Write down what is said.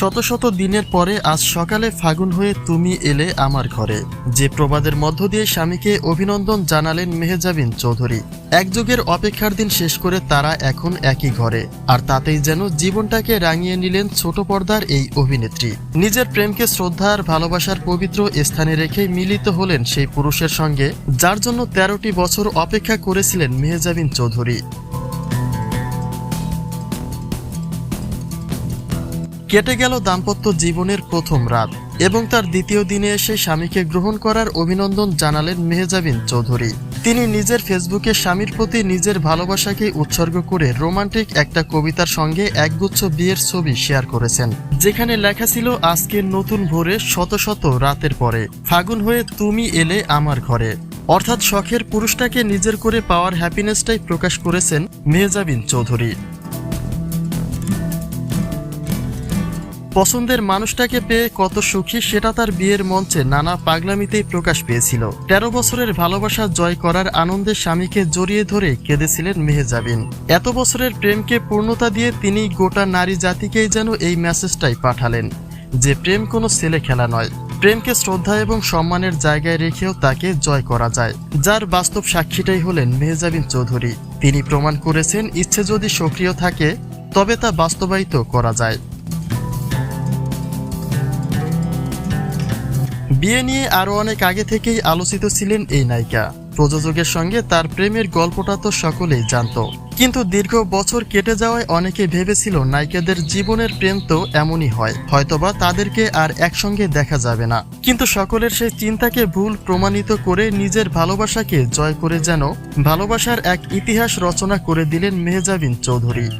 শত শত দিনের পরে আজ সকালে ফাগুন হয়ে তুমি এলে আমার ঘরে। যে প্রবাদের মধ্য দিয়ে স্বামীকে অভিনন্দন জানালেন মেহজাবিন চৌধুরী। এক যুগের অপেক্ষার দিন শেষ করে তারা এখন একই ঘরে। আর তাতেই যেন জীবনটাকে রাঙিয়ে নিলেন ছোট পর্দার এই অভিনেত্রী। নিজের প্রেমকে শ্রদ্ধা আর ভালোবাসার পবিত্র স্থানে রেখে মিলিত হলেন সেই পুরুষের সঙ্গে, যার জন্য তেরোটি বছর অপেক্ষা করেছিলেন মেহজাবিন চৌধুরী। কেটে গেল দাম্পত্য জীবনের প্রথম রাত, এবং তার দ্বিতীয় দিনে এসে স্বামীকে গ্রহণ করার অভিনন্দন জানালেন মেহজাবিন চৌধুরী। তিনি নিজের ফেসবুকে স্বামীর প্রতি নিজের ভালোবাসাকে উৎসর্গ করে রোমান্টিক একটা কবিতার সঙ্গে একগুচ্ছ বিয়ের ছবি শেয়ার করেছেন, যেখানে লেখা ছিল আজকের নতুন ভোরে শত শত রাতের পরে, ফাগুন হয়ে তুমি এলে আমার ঘরে। অর্থাৎ শখের পুরুষটাকে নিজের করে পাওয়ার হ্যাপিনেসটাই প্রকাশ করেছেন মেহজাবিন চৌধুরী। পছন্দের মানুষটাকে পেয়ে কত সুখী সেটা তার বিয়ের মঞ্চে নানা পাগলামিতেই প্রকাশ পেয়েছিল। তেরো বছরের ভালোবাসা জয় করার আনন্দে স্বামীকে জড়িয়ে ধরে কেঁদেছিলেন মেহেজাবিন। এত বছরের প্রেমকে পূর্ণতা দিয়ে তিনি গোটা নারী জাতিকেই যেন এই মেসেজটাই পাঠালেন, যে প্রেম কোনো ছেলে খেলা নয়। প্রেমকে শ্রদ্ধা এবং সম্মানের জায়গায় রেখেও তাকে জয় করা যায়। যার বাস্তব সাক্ষীটাই হলেন মেহজাবিন চৌধুরী। তিনি প্রমাণ করেছেন, ইচ্ছে যদি সক্রিয় থাকে, তবে তা বাস্তবায়িত করা যায়। বিয়ে নিয়ে আরও অনেক আগে থেকেই আলোচিত ছিলেন এই নায়িকা। প্রযোজকের সঙ্গে তার প্রেমের গল্পটা তো সকলেই জানত। কিন্তু দীর্ঘ বছর কেটে যাওয়ায় অনেকে ভেবেছিল নায়িকাদের জীবনের প্রেম তো এমনই হয়, হয়তোবা তাদেরকে আর একসঙ্গে দেখা যাবে না। কিন্তু সকলের সেই চিন্তাকে ভুল প্রমাণিত করে নিজের ভালোবাসাকে জয় করে যেন ভালোবাসার এক ইতিহাস রচনা করে দিলেন মেহজাবিন চৌধুরী।